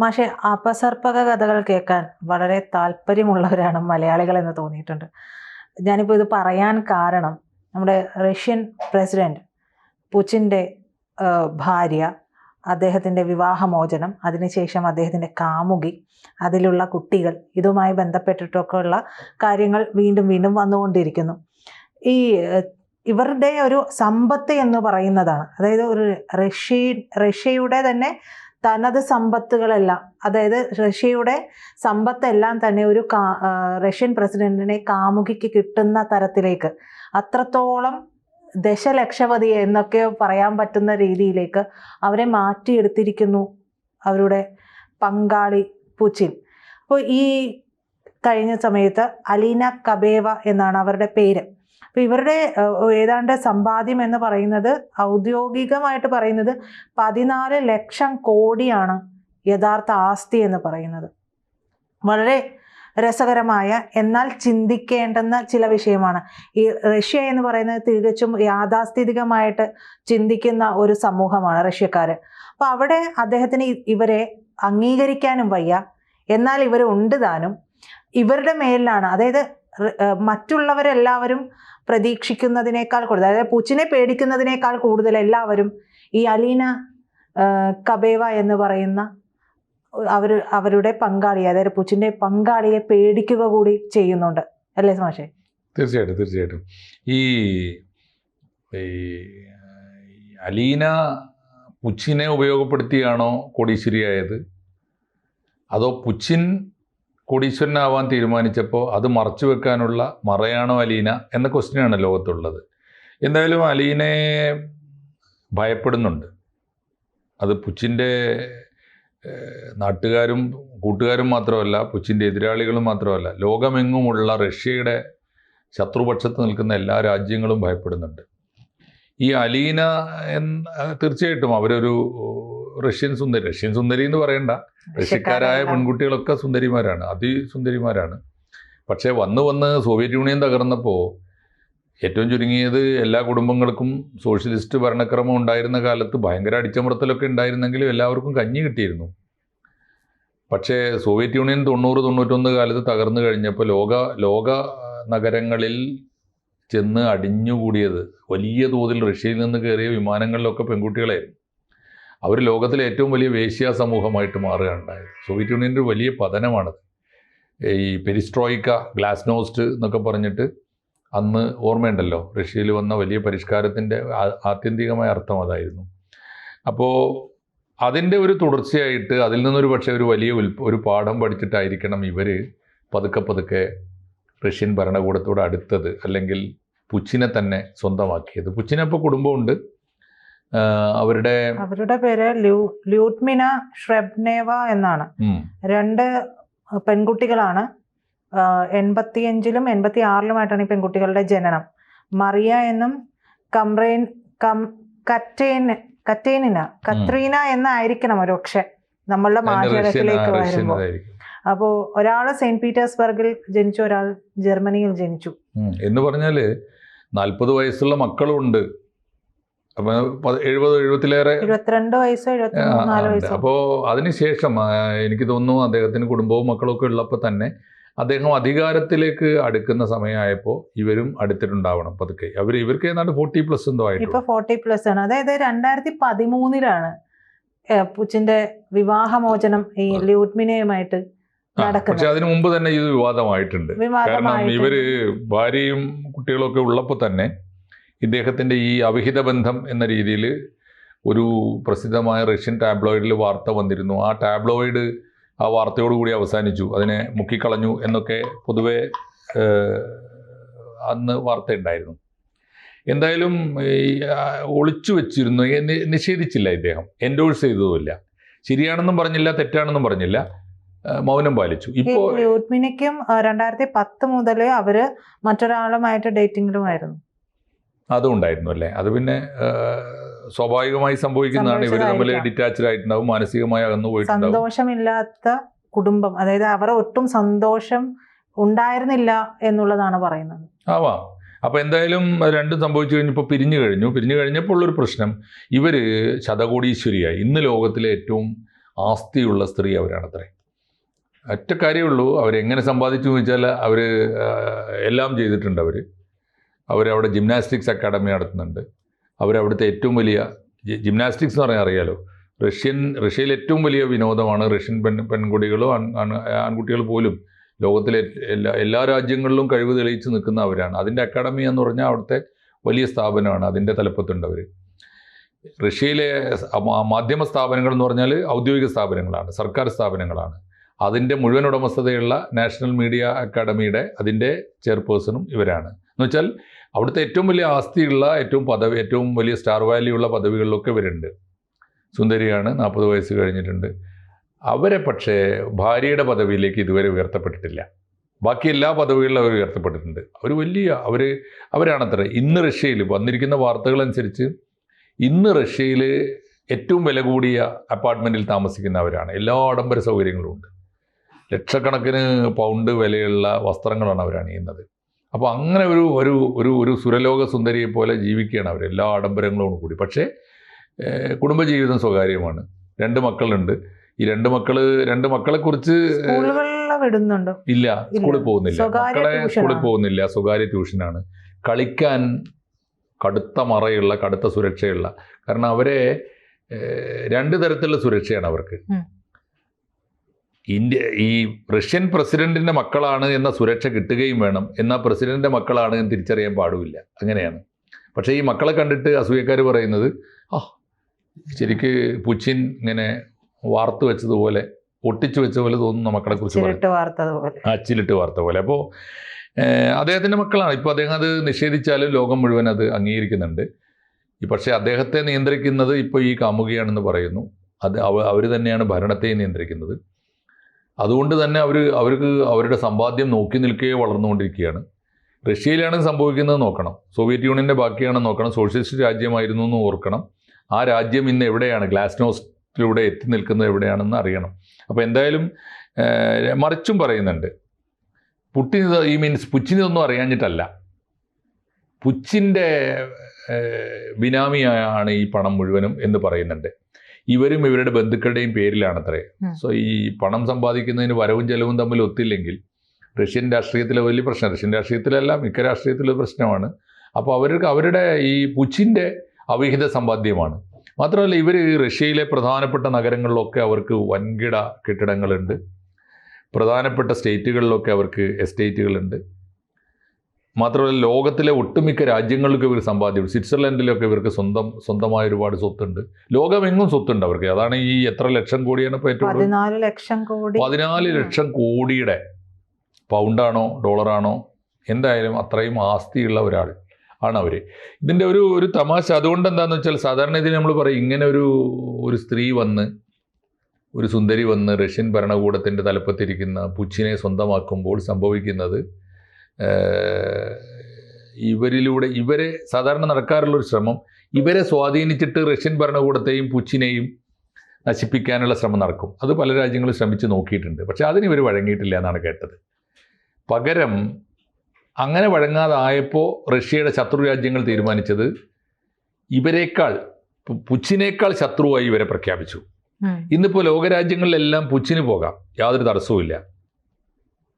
മാഷെ അപസർപ്പക കഥകൾ കേൾക്കാൻ വളരെ താല്പര്യമുള്ളവരാണ് മലയാളികൾ എന്ന് തോന്നിയിട്ടുണ്ട്. ഞാനിപ്പോൾ ഇത് പറയാൻ കാരണം നമ്മുടെ റഷ്യൻ പ്രസിഡന്റ് പുച്ചിന്റെ ഭാര്യ അദ്ദേഹത്തിന്റെ വിവാഹമോചനം അതിനുശേഷം അദ്ദേഹത്തിന്റെ കാമുകി അതിലുള്ള കുട്ടികൾ ഇതുമായി ബന്ധപ്പെട്ടിട്ടൊക്കെ ഉള്ള കാര്യങ്ങൾ വീണ്ടും വീണ്ടും വന്നുകൊണ്ടിരിക്കുന്നു. ഈ ഇവരുടെ ഒരു സമ്പത്ത് എന്ന് പറയുന്നതാണ്. അതായത് ഒരു റഷ്യ റഷ്യയുടെ തന്നെ തനത് സമ്പത്തുകളെല്ലാം അതായത് റഷ്യയുടെ സമ്പത്തെല്ലാം തന്നെ ഒരു റഷ്യൻ പ്രസിഡന്റിനെ കാമുകിക്ക് കിട്ടുന്ന തരത്തിലേക്ക് അത്രത്തോളം ദശലക്ഷപതി എന്നൊക്കെ പറയാൻ പറ്റുന്ന രീതിയിലേക്ക് അവരെ മാറ്റിയെടുത്തിരിക്കുന്നു അവരുടെ പങ്കാളി പുച്ചിൻ. അപ്പോൾ ഈ കഴിഞ്ഞ സമയത്ത് അലീന കബേവ എന്നാണ് അവരുടെ പേര്. അപ്പോൾ ഇവരുടെ ഏതാണ്ട് സമ്പാദ്യം എന്ന് പറയുന്നത് ഔദ്യോഗികമായിട്ട് പറയുന്നത് പതിനാല് ലക്ഷം കോടിയാണ് യഥാർത്ഥ ആസ്തി എന്ന് പറയുന്നത്. വളരെ രസകരമായ എന്നാൽ ചിന്തിക്കേണ്ടുന്ന ചില വിഷയമാണ്. ഈ റഷ്യ എന്ന് പറയുന്നത് തികച്ചും യാഥാസ്ഥിതികമായിട്ട് ചിന്തിക്കുന്ന ഒരു സമൂഹമാണ് റഷ്യക്കാർ അപ്പോൾ അവിടെ അദ്ദേഹത്തിന് ഇവരെ അംഗീകരിക്കാനും വയ്യ. എന്നാൽ ഇവർ ഉണ്ട് താനും. ഇവരുടെ മേലിലാണ് അതായത് മറ്റുള്ളവരെല്ലാവരും പ്രതീക്ഷിക്കുന്നതിനേക്കാൾ കൂടുതൽ അതായത് പൂച്ചിനെ പേടിക്കുന്നതിനേക്കാൾ കൂടുതൽ എല്ലാവരും ഈ അലീന കബേവ എന്ന് പറയുന്ന അവർ അവരുടെ പങ്കാളി അതായത് പൂച്ചിന്റെ പങ്കാളിയെ പേടിക്കുക കൂടി ചെയ്യുന്നുണ്ട്. അല്ലേ സുമാഷേ? തീർച്ചയായിട്ടും തീർച്ചയായിട്ടും. ഈ അലീന പുച്ചിനെ ഉപയോഗപ്പെടുത്തിയാണോ കോടീശ്വരിയായത്? അതോ പുച്ചിൻ കോടീശ്വരനാവാൻ തീരുമാനിച്ചപ്പോൾ അത് മറച്ചു വെക്കാനുള്ള മറയാണോ അലീന എന്ന ക്വസ്റ്റ്യനാണ് ലോകത്തുള്ളത്. എന്തായാലും അലീനയെ ഭയപ്പെടുന്നുണ്ട്. അത് പുച്ചിന്റെ നാട്ടുകാരും കൂട്ടുകാരും മാത്രമല്ല പുച്ചിന്റെ എതിരാളികളും മാത്രമല്ല ലോകമെങ്ങുമുള്ള റഷ്യയുടെ ശത്രുപക്ഷത്ത് നിൽക്കുന്ന എല്ലാ രാജ്യങ്ങളും ഭയപ്പെടുന്നുണ്ട്. ഈ അലീന എന്ന തീർച്ചയായിട്ടും അവരൊരു റഷ്യൻ സുന്ദരി റഷ്യൻ സുന്ദരി എന്ന് പറയണ്ട റഷ്യക്കാരായ പെൺകുട്ടികളൊക്കെ സുന്ദരിമാരാണ് അതിസുന്ദരിമാരാണ്. പക്ഷേ വന്ന് വന്ന് സോവിയറ്റ് യൂണിയൻ തകർന്നപ്പോൾ ഏറ്റവും ചുരുങ്ങിയത് എല്ലാ കുടുംബങ്ങൾക്കും സോഷ്യലിസ്റ്റ് ഭരണക്രമം ഉണ്ടായിരുന്ന കാലത്ത് ഭയങ്കര അടിച്ചമർത്തലൊക്കെ ഉണ്ടായിരുന്നെങ്കിലും എല്ലാവർക്കും കഞ്ഞി കിട്ടിയിരുന്നു. പക്ഷേ സോവിയറ്റ് യൂണിയൻ തൊണ്ണൂറ് തൊണ്ണൂറ്റൊന്ന് കാലത്ത് തകർന്നു കഴിഞ്ഞപ്പോൾ ലോക ലോക നഗരങ്ങളിൽ ചെന്ന് അടിഞ്ഞുകൂടിയത് വലിയ തോതിൽ റഷ്യയിൽ നിന്ന് കയറിയ വിമാനങ്ങളിലൊക്കെ പെൺകുട്ടികളായിരുന്നു. അവർ ലോകത്തിലെ ഏറ്റവും വലിയ വേശ്യ സമൂഹമായിട്ട് മാറുകയുണ്ടായത് സോവിയറ്റ് യൂണിയന്റെ വലിയ പതനമാണത്. ഈ പെരിസ്ട്രോയിക്ക ഗ്ലാസ്നോസ്റ്റ് എന്നൊക്കെ പറഞ്ഞിട്ട് അന്ന് ഓർമ്മയുണ്ടല്ലോ റഷ്യയിൽ വന്ന വലിയ പരിഷ്കാരത്തിന്റെ ആത്യന്തികമായ അർത്ഥം അതായിരുന്നു. അപ്പോൾ അതിന്റെ ഒരു തുടർച്ചയായിട്ട് അതിൽ നിന്നൊരു പക്ഷേ ഒരു വലിയ ഒരു പാഠം പഠിച്ചിട്ടായിരിക്കണം ഇവർ പതുക്കെ പതുക്കെ റഷ്യൻ ഭരണകൂടത്തോട് അടുത്തത് അല്ലെങ്കിൽ പുച്ചിനെ തന്നെ സ്വന്തമാക്കിയത്. പുച്ചിനെ ഇപ്പോൾ കുടുംബമുണ്ട്. അവരുടെ അവരുടെ പേര് ല്യൂട്ട്മിന ഷ്രെബ്നേവ എന്നാണ്. രണ്ട് പെൺകുട്ടികളാണ്. എൺപത്തിയഞ്ചിലും എൺപത്തി ആറിലുമായിട്ടാണ് ഈ പെൺകുട്ടികളുടെ ജനനം. മറിയ എന്നും കംറൈൻ കം കറ്റേൻ കറ്റേനിന കത്രീന എന്നായിരിക്കണം ഒരുപക്ഷെ നമ്മളുടെ മാതൃകത്തിലേക്ക് വരുമ്പോൾ. അപ്പോ ഒരാൾ സെയിന്റ് പീറ്റേഴ്സ്ബർഗിൽ ജനിച്ചു ഒരാൾ ജർമ്മനിയിൽ ജനിച്ചു. എന്ന് പറഞ്ഞാൽ നാൽപ്പത് വയസ്സുള്ള മക്കളും ഉണ്ട് അപ്പം എഴുപത് എഴുപത്തിലേറെ അപ്പോ വയസ്സോ അപ്പോൾ അതിനുശേഷം എനിക്ക് തോന്നുന്നു അദ്ദേഹത്തിന് കുടുംബവും മക്കളൊക്കെ ഉള്ളപ്പോൾ തന്നെ അദ്ദേഹം അധികാരത്തിലേക്ക് അടുക്കുന്ന സമയമായപ്പോൾ ഇവരും അടുത്തിട്ടുണ്ടാവണം പതുക്കെ. അവർ ഇവർക്ക് ഏതാണ്ട് ഫോർട്ടി പ്ലസ് എന്തോ ആയിട്ട് ഇപ്പൊ ഫോർട്ടി പ്ലസ് ആണ്. അതായത് രണ്ടായിരത്തി പതിമൂന്നിലാണ് പുച്ചിന്റെ വിവാഹമോചനം ഈ ലൂട്ട്മിനയുമായിട്ട് പക്ഷെ അതിനു മുമ്പ് തന്നെ ഇത് വിവാദമായിട്ടുണ്ട്. കാരണം ഇവർ ഭാര്യയും കുട്ടികളൊക്കെ ഉള്ളപ്പോൾ തന്നെ ഇദ്ദേഹത്തിന്റെ ഈ അവിഹിത ബന്ധം എന്ന രീതിയിൽ ഒരു പ്രസിദ്ധമായ റഷ്യൻ ടാബ്ലോയിഡിൽ വാർത്ത വന്നിരുന്നു. ആ ടാബ്ലോയിഡ് ആ വാർത്തയോടുകൂടി അവസാനിച്ചു. അതിനെ മുക്കിക്കളഞ്ഞു എന്നൊക്കെ പൊതുവെ അന്ന് വാർത്ത ഉണ്ടായിരുന്നു എന്തായാലും ഒളിച്ചു വെച്ചിരുന്നു. നിഷേധിച്ചില്ല ഇദ്ദേഹം. എൻഡോഴ്സ് ചെയ്തതുമില്ല. ശരിയാണെന്നും പറഞ്ഞില്ല തെറ്റാണെന്നും പറഞ്ഞില്ല. മൗനം പാലിച്ചു. ഇപ്പോൾ രണ്ടായിരത്തി പത്ത് മുതൽ അവർ മറ്റൊരാളുമായിട്ട് ഡേറ്റിംഗിലുമായിരുന്നു. അതും ഉണ്ടായിരുന്നു അല്ലേ? അത് പിന്നെ സ്വാഭാവികമായി സംഭവിക്കുന്നതാണ്. ഇവർ തമ്മിൽ. ഡിറ്റാച്ച്ഡ് ആയിട്ടുണ്ടാവും മാനസികമായി അകന്നു പോയിട്ടുണ്ടാവും. സന്തോഷമില്ലാത്ത കുടുംബം അതായത് അവർ ഒട്ടും സന്തോഷം ഉണ്ടായിരുന്നില്ല എന്നുള്ളതാണ് പറയുന്നത്. ആവാം. അപ്പോൾ എന്തായാലും രണ്ടും സംഭവിച്ചു കഴിഞ്ഞപ്പോൾ പിരിഞ്ഞു കഴിഞ്ഞു. പിരിഞ്ഞു കഴിഞ്ഞപ്പോൾ ഉള്ളൊരു പ്രശ്നം ഇവർ ശതകോടീശ്വരിയായി. ഇന്ന് ലോകത്തിലെ ഏറ്റവും ആസ്തിയുള്ള സ്ത്രീ അവരാണത്രേ. ഒറ്റ കാര്യമുള്ളൂ അവരെങ്ങനെ സമ്പാദിച്ചു എന്ന് വെച്ചാൽ അവർ എല്ലാം ചെയ്തിട്ടുണ്ട് അവർ അവരവിടെ ജിംനാസ്റ്റിക്സ് അക്കാഡമി നടത്തുന്നുണ്ട്. അവരവിടുത്തെ ഏറ്റവും വലിയ ജിംനാസ്റ്റിക്സ് എന്ന് പറഞ്ഞാൽ അറിയാലോ. റഷ്യൻ റഷ്യയിൽ ഏറ്റവും വലിയ വിനോദമാണ് റഷ്യൻ പെൺ പെൺകുട്ടികളും ആൺ ആൺ- ആൺകുട്ടികൾ പോലും ലോകത്തിലെ എല്ലാ എല്ലാ രാജ്യങ്ങളിലും കഴിവ് തെളിയിച്ച് നിൽക്കുന്ന അവരാണ്. അതിന്റെ അക്കാഡമി എന്ന് പറഞ്ഞാൽ അവിടുത്തെ വലിയ സ്ഥാപനമാണ്. അതിന്റെ തലപ്പത്തുണ്ട് അവർ റഷ്യയിലെ മാധ്യമ സ്ഥാപനങ്ങൾ എന്ന് പറഞ്ഞാൽ ഔദ്യോഗിക സ്ഥാപനങ്ങളാണ് സർക്കാർ സ്ഥാപനങ്ങളാണ്. അതിന്റെ മുഴുവൻ ഉടമസ്ഥതയുള്ള നാഷണൽ മീഡിയ അക്കാഡമിയുടെ അതിന്റെ ചെയർപേഴ്സണും ഇവരാണ്. എന്ന് വെച്ചാൽ അവിടുത്തെ ഏറ്റവും വലിയ ആസ്തിയുള്ള ഏറ്റവും പദവി ഏറ്റവും വലിയ സ്റ്റാർ വാല്യൂ ഉള്ള പദവികളിലൊക്കെ ഇവരുണ്ട്. സുന്ദരിയാണ് നാൽപ്പത് വയസ്സ് കഴിഞ്ഞിട്ടുണ്ട്. അവരെ പക്ഷേ ഭാര്യയുടെ പദവിയിലേക്ക് ഇതുവരെ ഉയർത്തപ്പെട്ടിട്ടില്ല. ബാക്കി എല്ലാ പദവികളിലും അവർ ഉയർത്തപ്പെട്ടിട്ടുണ്ട്. അവർ വലിയ അവർ അവരാണത്ര ഇന്ന് റഷ്യയിൽ വന്നിരിക്കുന്ന വാർത്തകളനുസരിച്ച് ഇന്ന് റഷ്യയിൽ ഏറ്റവും വില കൂടിയ അപ്പാർട്ട്മെന്റിൽ താമസിക്കുന്നവരാണ്. എല്ലാ ആഡംബര സൗകര്യങ്ങളും ഉണ്ട്. ലക്ഷക്കണക്കിന് പൗണ്ട് വിലയുള്ള വസ്ത്രങ്ങളാണ് അവർ അപ്പോൾ അങ്ങനെ ഒരു ഒരു ഒരു ഒരു സുരലോക സുന്ദരിയെ പോലെ ജീവിക്കുകയാണ് അവർ എല്ലാ ആഡംബരങ്ങളോടും കൂടി. പക്ഷേ കുടുംബജീവിതം സ്വകാര്യമാണ്. രണ്ട് മക്കളുണ്ട്. ഈ രണ്ട് മക്കൾ രണ്ട് മക്കളെക്കുറിച്ച് കുറിച്ച് വിടുന്നുണ്ട്? ഇല്ല. സ്കൂളിൽ പോകുന്നില്ല. മക്കളെ സ്കൂളിൽ പോകുന്നില്ല. സ്വകാര്യ ട്യൂഷനാണ്. കളിക്കാൻ കടുത്ത മറയുള്ള കടുത്ത സുരക്ഷയുള്ള. കാരണം അവരെ രണ്ട് തരത്തിലുള്ള സുരക്ഷയാണ് അവർക്ക്. ഇന്ത്യ ഈ റഷ്യൻ പ്രസിഡന്റിന്റെ മക്കളാണ് എന്ന സുരക്ഷ കിട്ടുകയും വേണം. എന്നാൽ പ്രസിഡന്റിന്റെ മക്കളാണ് എന്ന് തിരിച്ചറിയാൻ പാടുമില്ല. അങ്ങനെയാണ്. പക്ഷേ ഈ മക്കളെ കണ്ടിട്ട് അസൂയക്കാർ പറയുന്നത് ആ ശരിക്ക് പുച്ചിൻ ഇങ്ങനെ വാർത്തു വെച്ചതുപോലെ ഒട്ടിച്ചു വെച്ച പോലെ തോന്നുന്ന മക്കളെ കുറിച്ച് അച്ചിലിട്ട് വാർത്ത പോലെ അപ്പോൾ അദ്ദേഹത്തിന്റെ മക്കളാണ്. ഇപ്പോൾ അദ്ദേഹം അത് നിഷേധിച്ചാലും ലോകം മുഴുവൻ അത് അംഗീകരിക്കുന്നുണ്ട്. പക്ഷേ അദ്ദേഹത്തെ നിയന്ത്രിക്കുന്നത് ഇപ്പോൾ ഈ കാമുകിയാണെന്ന് പറയുന്നു. അത് അവർ തന്നെയാണ് ഭരണത്തെ നിയന്ത്രിക്കുന്നത്. അതുകൊണ്ട് തന്നെ അവർ അവർക്ക് അവരുടെ സമ്പാദ്യം നോക്കി നിൽക്കുകയോ വളർന്നുകൊണ്ടിരിക്കുകയാണ്. റഷ്യയിലാണ് സംഭവിക്കുന്നത് നോക്കണം. സോവിയറ്റ് യൂണിയന്റെ ബാക്കിയാണെന്ന് നോക്കണം. സോഷ്യലിസ്റ്റ് രാജ്യമായിരുന്നു എന്ന് ഓർക്കണം. ആ രാജ്യം ഇന്ന് എവിടെയാണ്? ഗ്ലാസ്നോസ്റ്റിലൂടെ എത്തി നിൽക്കുന്നത് എവിടെയാണെന്ന് അറിയണം. അപ്പോൾ എന്തായാലും മറിച്ചും പറയുന്നുണ്ട്. പുട്ടിൻ ഇത് ഈ മീൻസ് പുച്ചിനിതൊന്നും അറിയാഞ്ഞിട്ടല്ല. പുച്ചിന്റെ ബിനാമിയാണ് ഈ പണം മുഴുവനും എന്ന് പറയുന്നുണ്ട്. ഇവരും ഇവരുടെ ബന്ധുക്കളുടെയും പേരിലാണത്രേ. അത്രേ സോ ഈ പണം സമ്പാദിക്കുന്നതിന് വരവും ചെലവും തമ്മിൽ ഒത്തില്ലെങ്കിൽ റഷ്യൻ രാഷ്ട്രീയത്തിലെ വലിയ പ്രശ്നം റഷ്യൻ രാഷ്ട്രീയത്തിലല്ല മിക്ക രാഷ്ട്രീയത്തിലൊരു പ്രശ്നമാണ്. അപ്പോൾ അവർക്ക് അവരുടെ ഈ പുച്ചിന്റെ അവിഹിത സമ്പാദ്യമാണ്. മാത്രമല്ല ഇവർ റഷ്യയിലെ പ്രധാനപ്പെട്ട നഗരങ്ങളിലൊക്കെ അവർക്ക് വൻകിട കെട്ടിടങ്ങളുണ്ട്. പ്രധാനപ്പെട്ട സ്റ്റേറ്റുകളിലൊക്കെ അവർക്ക് എസ്റ്റേറ്റുകളുണ്ട്. മാത്രമല്ല ലോകത്തിലെ ഒട്ടുമിക്ക രാജ്യങ്ങൾക്ക് ഇവർ സമ്പാദ്യം സ്വിറ്റ്സർലൻഡിലൊക്കെ ഇവർക്ക് സ്വന്തം സ്വന്തമായ ഒരുപാട് സ്വത്തുണ്ട്. ലോകമെങ്ങും സ്വത്തുണ്ട് അവർക്ക്. അതാണ് ഈ എത്ര ലക്ഷം കോടിയാണ് ഇപ്പോൾ ഏറ്റവും പതിനാല് ലക്ഷം കോടി. പതിനാല് ലക്ഷം കോടിയുടെ പൗണ്ടാണോ ഡോളറാണോ? എന്തായാലും അത്രയും ആസ്തിയുള്ള ഒരാൾ ആണ് അവർ ഇതിന്റെ ഒരു ഒരു തമാശ. അതുകൊണ്ട് എന്താണെന്ന് വെച്ചാൽ സാധാരണ ഇതിന് നമ്മൾ പറയും ഇങ്ങനെ ഒരു ഒരു സ്ത്രീ വന്ന് ഒരു സുന്ദരി വന്ന് റഷ്യൻ ഭരണകൂടത്തിന്റെ തലപ്പത്തിരിക്കുന്ന പുച്ചിനെ സ്വന്തമാക്കുമ്പോൾ സംഭവിക്കുന്നത് ഇവരിലൂടെ ഇവരെ സാധാരണ നടക്കാറുള്ളൊരു ശ്രമം ഇവരെ സ്വാധീനിച്ചിട്ട് റഷ്യൻ ഭരണകൂടത്തെയും പുച്ചിനെയും നശിപ്പിക്കാനുള്ള ശ്രമം നടക്കും. അത് പല രാജ്യങ്ങളും ശ്രമിച്ച് നോക്കിയിട്ടുണ്ട്. പക്ഷേ അതിന് ഇവർ വഴങ്ങിയിട്ടില്ല എന്നാണ് കേട്ടത്. പകരം അങ്ങനെ വഴങ്ങാതായപ്പോൾ റഷ്യയുടെ ശത്രു രാജ്യങ്ങൾ തീരുമാനിച്ചത് ഇവരെക്കാൾ പുച്ചിനേക്കാൾ ശത്രുവായി ഇവരെ പ്രഖ്യാപിച്ചു. ഇന്നിപ്പോൾ ലോകരാജ്യങ്ങളിലെല്ലാം പുച്ചിന് പോകാം. യാതൊരു തടസ്സവുമില്ല.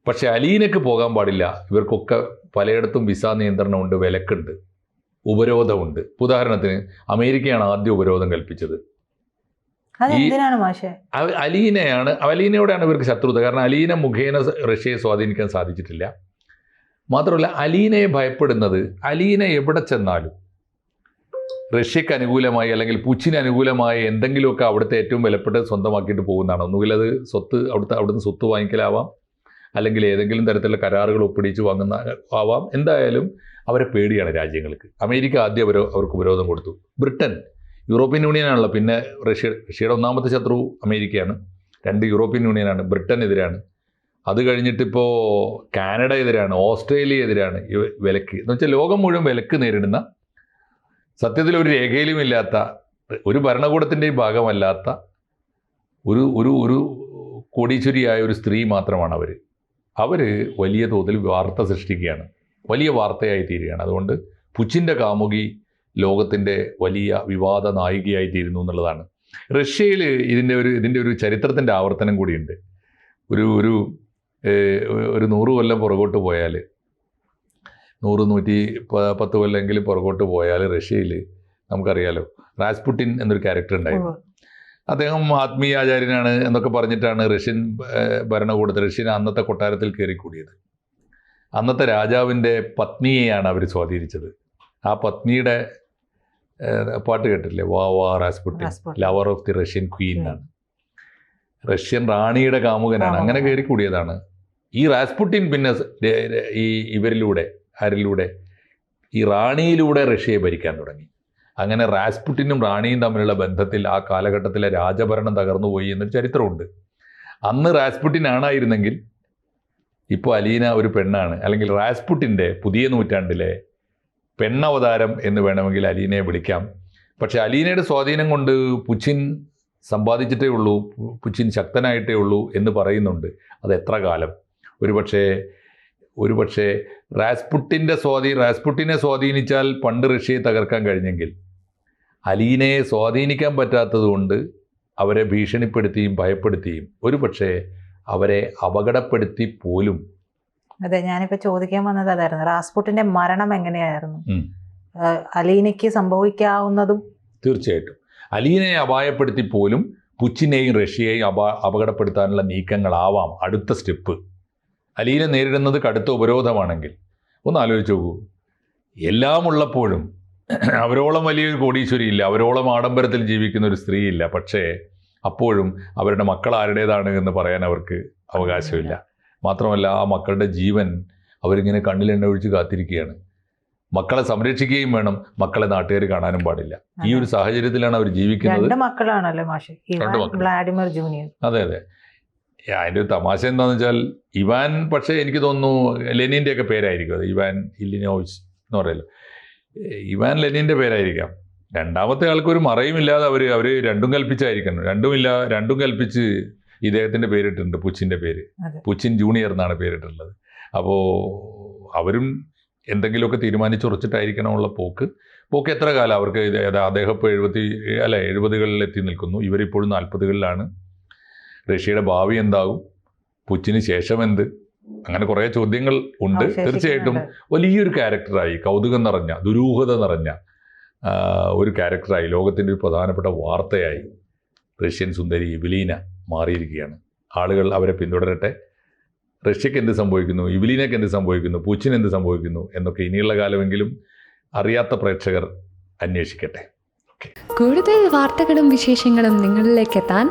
പക്ഷെ അലീനക്ക് പോകാൻ പാടില്ല. ഇവർക്കൊക്കെ പലയിടത്തും വിസ നിയന്ത്രണമുണ്ട് വിലക്കുണ്ട് ഉപരോധമുണ്ട്. ഉദാഹരണത്തിന് അമേരിക്കയാണ് ആദ്യം ഉപരോധം കൽപ്പിച്ചത്. അലീനയാണ് അലീനയോടാണ് ഇവർക്ക് ശത്രുത. കാരണം അലീന മുഖേന റഷ്യയെ സ്വാധീനിക്കാൻ സാധിച്ചിട്ടില്ല. മാത്രമല്ല അലീനയെ ഭയപ്പെടുന്നത് അലീന എവിടെ ചെന്നാലും റഷ്യക്ക് അനുകൂലമായി അല്ലെങ്കിൽ പുച്ചിന് അനുകൂലമായ എന്തെങ്കിലുമൊക്കെ അവിടുത്തെ ഏറ്റവും വിലപ്പെട്ട് സ്വന്തമാക്കിയിട്ട് പോകുന്നതാണ്. ഒന്നുകിൽ അത് സ്വത്ത് അവിടുത്തെ അവിടുന്ന് സ്വത്ത് വാങ്ങിക്കലാവാം അല്ലെങ്കിൽ ഏതെങ്കിലും തരത്തിലുള്ള കരാറുകൾ ഒപ്പിടിച്ച് വാങ്ങുന്ന ആവാം. എന്തായാലും അവരെ പേടിയാണ് രാജ്യങ്ങൾക്ക്. അമേരിക്ക ആദ്യം അവർ അവർക്ക് ഉപരോധം കൊടുത്തു. ബ്രിട്ടൻ യൂറോപ്യൻ യൂണിയനാണല്ലോ. പിന്നെ റഷ്യ റഷ്യയുടെ ഒന്നാമത്തെ ശത്രു അമേരിക്കയാണ്. രണ്ട് യൂറോപ്യൻ യൂണിയനാണ്. ബ്രിട്ടൻ എതിരാണ് അത് കഴിഞ്ഞിട്ടിപ്പോൾ കാനഡ എതിരാണ് ഓസ്ട്രേലിയ എതിരാണ് വിലക്ക്. എന്ന് വെച്ചാൽ ലോകം മുഴുവൻ വിലക്ക് നേരിടുന്ന സത്യത്തിൽ ഒരു രേഖയിലും ഇല്ലാത്ത ഒരു ഭരണകൂടത്തിന്റെയും ഭാഗമല്ലാത്ത ഒരു ഒരു ഒരു കോടീശ്വരിയായ ഒരു സ്ത്രീ മാത്രമാണ് അവർ അവർ വലിയ തോതിൽ വാർത്ത സൃഷ്ടിക്കുകയാണ്. വലിയ വാർത്തയായി തീരുകയാണ്. അതുകൊണ്ട് പുച്ചിന്റെ കാമുകി ലോകത്തിന്റെ വലിയ വിവാദ നായികയായി തീരുന്നു എന്നുള്ളതാണ്. റഷ്യയിൽ ഇതിന്റെ ഒരു ഇതിന്റെ ഒരു ചരിത്രത്തിന്റെ ആവർത്തനം കൂടിയുണ്ട്. ഒരു ഒരു ഒരു നൂറ് കൊല്ലം പുറകോട്ട് പോയാൽ നൂറ് നൂറ്റി പത്ത് കൊല്ലമെങ്കിലും പുറകോട്ട് പോയാൽ റഷ്യയിൽ നമുക്കറിയാലോ റാസ്പുട്ടിൻ എന്നൊരു ക്യാരക്ടർ ഉണ്ടായിരുന്നു. അദ്ദേഹം ആത്മീയ ആചാര്യനാണ് എന്നൊക്കെ പറഞ്ഞിട്ടാണ് റഷ്യൻ ഭരണകൂടത്തിൽ റഷ്യൻ അന്നത്തെ കൊട്ടാരത്തിൽ കയറിക്കൂടിയത്. അന്നത്തെ രാജാവിന്റെ പത്നിയെയാണ് അവർ സ്വാധീനിച്ചത്. ആ പത്നിയുടെ പാട്ട് കേട്ടില്ലേ വാ വാ Rasputin. Lover of the Russian queen ആണ് റഷ്യൻ റാണിയുടെ കാമുകനാണ്. അങ്ങനെ. കയറിക്കൂടിയതാണ്. ഈ റാസ്പുട്ടിൻ പിന്നെ ഈ ഇവരിലൂടെ ആരിലൂടെ ഈ റാണിയിലൂടെ റഷ്യയെ ഭരിക്കാൻ തുടങ്ങി. അങ്ങനെ റാസ്പുട്ടിനും റാണിയും തമ്മിലുള്ള ബന്ധത്തിൽ ആ കാലഘട്ടത്തിലെ രാജഭരണം തകർന്നുപോയി എന്നൊരു ചരിത്രമുണ്ട്. അന്ന് റാസ്പുട്ടിൻ ആണായിരുന്നെങ്കിൽ ഇപ്പോൾ അലീന ഒരു പെണ്ണാണ്. അല്ലെങ്കിൽ റാസ്പുട്ടിന്റെ പുതിയ നൂറ്റാണ്ടിലെ പെണ്ണവതാരം എന്ന് വേണമെങ്കിൽ അലീനയെ വിളിക്കാം. പക്ഷെ അലീനയുടെ സ്വാധീനം കൊണ്ട് പുച്ചിൻ സമ്പാദിച്ചിട്ടേ ഉള്ളൂ പുച്ചിൻ ശക്തനായിട്ടേ ഉള്ളൂ എന്ന് പറയുന്നുണ്ട്. അത് എത്ര കാലം? ഒരുപക്ഷേ ഒരുപക്ഷേ റാസ്പുട്ടിന്റെ സ്വാധീനം റാസ്പുട്ടിനെ സ്വാധീനിച്ചാൽ പണ്ട് റഷ്യയെ തകർക്കാൻ കഴിഞ്ഞെങ്കിൽ. അലീനെ സ്വാധീനിക്കാൻ പറ്റാത്തതുകൊണ്ട് അവരെ ഭീഷണിപ്പെടുത്തിയും ഭയപ്പെടുത്തിയും ഒരുപക്ഷേ അവരെ അപകടപ്പെടുത്തി പോലും. അതെ ഞാനിപ്പോ ചോദിക്കാൻ വന്നത് അതായിരുന്നു. റാസ്പുട്ടിന്റെ മരണം എങ്ങനെയായിരുന്നു. അലീനയ്ക്ക് സംഭവിക്കാവുന്നതും തീർച്ചയായിട്ടും. അലീനയെ അപായപ്പെടുത്തി പോലും പുച്ചിനെയും റഷ്യയെയും അപ അപകടപ്പെടുത്താനുള്ള നീക്കങ്ങളാവാം അടുത്ത സ്റ്റെപ്പ്. അലീന നേരിടുന്നത് കടുത്ത ഉപരോധമാണെങ്കിൽ ഒന്ന് ആലോചിച്ച് നോക്കൂ. എല്ലാം ഉള്ളപ്പോഴും അവരോളം വലിയൊരു കോടീശ്വരി ഇല്ല അവരോളം ആഡംബരത്തിൽ ജീവിക്കുന്ന ഒരു സ്ത്രീ ഇല്ല. പക്ഷേ അപ്പോഴും അവരുടെ മക്കൾ ആരുടേതാണ് എന്ന് പറയാൻ അവർക്ക് അവകാശമില്ല. മാത്രമല്ല ആ മക്കളുടെ ജീവൻ അവരിങ്ങനെ കണ്ണിലെണ്ണ ഒഴിച്ച് കാത്തിരിക്കുകയാണ്. മക്കളെ സംരക്ഷിക്കുകയും വേണം മക്കളെ നാട്ടുകാർ കാണാനും പാടില്ല. ഈ ഒരു സാഹചര്യത്തിലാണ് അവർ ജീവിക്കുന്നത്. രണ്ട് മക്കളാണല്ലോ മാഷി. Vladimir junior. അതെ അതെ. അതിന്റെ ഒരു തമാശ എന്താണെന്ന് വെച്ചാൽ ഇവാൻ പക്ഷേ എനിക്ക് തോന്നുന്നു ലെനിന്റെ ഒക്കെ പേരായിരിക്കും അത്. ഇവാൻ ഇല്ലിനോവിച്ച് എന്ന് പറയല്ലോ. ഇവാൻ ലെനിന്റെ പേരായിരിക്കാം. രണ്ടാമത്തെ ആൾക്കൊരു മറയുമില്ലാതെ അവർ അവർ രണ്ടും കൽപ്പിച്ചായിരിക്കണം. രണ്ടുമില്ല രണ്ടും കൽപ്പിച്ച് ഇദ്ദേഹത്തിന്റെ പേരിട്ടിട്ടുണ്ട് പുച്ചിന്റെ പേര്. പുച്ചിൻ ജൂനിയർ എന്നാണ് പേരിട്ടുള്ളത്. അപ്പോൾ അവരും എന്തെങ്കിലുമൊക്കെ തീരുമാനിച്ചുറച്ചിട്ടായിരിക്കണമുള്ള പോക്ക്. പോക്ക് എത്ര കാലം? അവർക്ക് അദ്ദേഹം ഇപ്പോൾ എഴുപത്തി അല്ല എഴുപതുകളിൽ എത്തി നിൽക്കുന്നു. ഇവരിപ്പോഴും നാൽപ്പതുകളിലാണ്. റഷ്യയുടെ ഭാവി എന്താകും? പുച്ചിന് ശേഷം എന്ത് അങ്ങനെ കുറേ ചോദ്യങ്ങൾ ഉണ്ട്. തീർച്ചയായിട്ടും വലിയൊരു ക്യാരക്ടറായി കൗതുകം നിറഞ്ഞ ദുരൂഹത നിറഞ്ഞ ഒരു ക്യാരക്ടറായി ലോകത്തിന്റെ ഒരു പ്രധാനപ്പെട്ട വാർത്തയായി റഷ്യൻ സുന്ദരി ഇവലീന മാറിയിരിക്കുകയാണ്. ആളുകൾ അവരെ പിന്തുടരട്ടെ. റഷ്യക്ക് എന്ത് സംഭവിക്കുന്നു? ഇവലീനയ്ക്ക് എന്ത് സംഭവിക്കുന്നു? പുച്ചിന് എന്ത് സംഭവിക്കുന്നു? എന്നൊക്കെ ഇനിയുള്ള കാലമെങ്കിലും അറിയാത്ത പ്രേക്ഷകർ അന്വേഷിക്കട്ടെ. കൂടുതൽ വാർത്തകളും വിശേഷങ്ങളും നിങ്ങളിലേക്ക് എത്താൻ